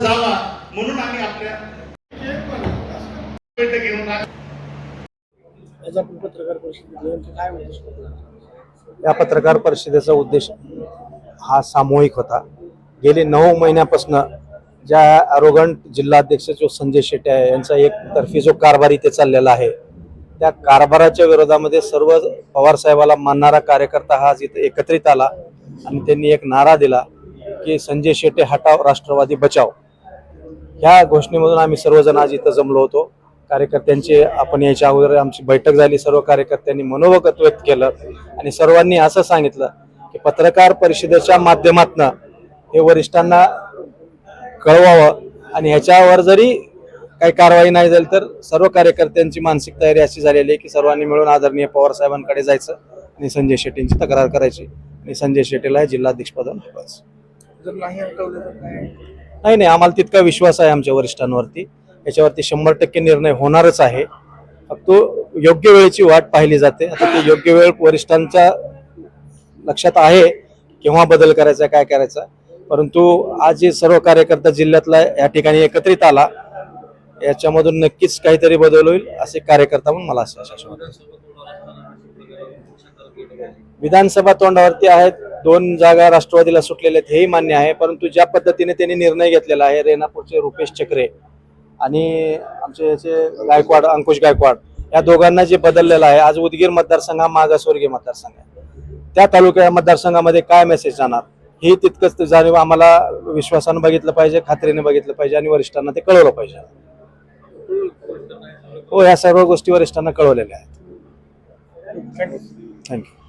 जावा. म्हणून आम्ही आपल्या बैठक घेऊन या पत्रकार परिषदेचा उद्देश हा सामूहिक होता. गेले नऊ महिन्यापासून ज्या अरोगंट जिल्हाध्यक्ष जो संजय शेट्टे आहे यांचा एक तर्फी जो कारभार इथे चाललेला आहे त्या कारभाराच्या विरोधामध्ये सर्व पवार साहेबाला मानणारा कार्यकर्ता हा आज इथे एकत्रित आला आणि त्यांनी एक नारा दिला की संजय शेट्टे हटाव राष्ट्रवादी बचाव. ह्या घोषणेमधून आम्ही सर्वजण आज इथं जमलो होतो. कार्यकर्त्यांची आपण याच्या अगोदर आमची बैठक झाली सर्व कार्यकर्त्यांनी मनोगत व्यक्त केलं आणि सर्वांनी असं सांगितलं की पत्रकार परिषदेच्या माध्यमातून हे वरिष्ठांना कळवावं आणि ह्याच्यावर जरी काही कारवाई नाही झाली तर सर्व कार्यकर्त्यांची मानसिक तयारी अशी झालेली आहे की सर्वांनी मिळून आदरणीय पवार साहेबांकडे जायचं आणि संजय शेट्टींची तक्रार करायची आणि संजय शेट्टीला हे जिल्हाध्यक्षपदावर जर नाही तर नाही नाही आम्हाला तितका विश्वास आहे आमच्या वरिष्ठांवरती. याच्यावरती शंभर टक्के निर्णय होणारच आहे. फक्त योग्य वेळेची वाट पाहिली जाते. आता ते योग्य वेळ वरिष्ठांच्या लक्षात आहे केव्हा बदल करायचा काय करायचा. परंतु आज जे सर्व कार्यकर्ता जिल्ह्यातला या ठिकाणी एकत्रित आला याच्यामधून नक्कीच काहीतरी बदल होईल असे कार्यकर्ता म्हणून मला असं विधानसभा तोंडावरती आहेत. दोन जागा राष्ट्रवादीला सुटलेल्या आहेत हेही मान्य आहे. परंतु ज्या पद्धतीने त्यांनी निर्णय घेतलेला आहे रेणापूरचे रुपेश चक्रे आणि आमचे याचे गायकवाड अंकुश गायकवाड या दोघांना जे बदललेलं आहे आज उदगीर मतदारसंघ हा मागासवर्गीय मतदारसंघ आहे. त्या तालुक्या मतदारसंघामध्ये काय मेसेज जाणार? हे तितकंच जाणीव आम्हाला विश्वासानं बघितलं पाहिजे खात्रीने बघितलं पाहिजे आणि वरिष्ठांना ते कळवलं पाहिजे. हो या सर्व गोष्टी वरिष्ठांना कळवलेल्या आहेत. थँक्यू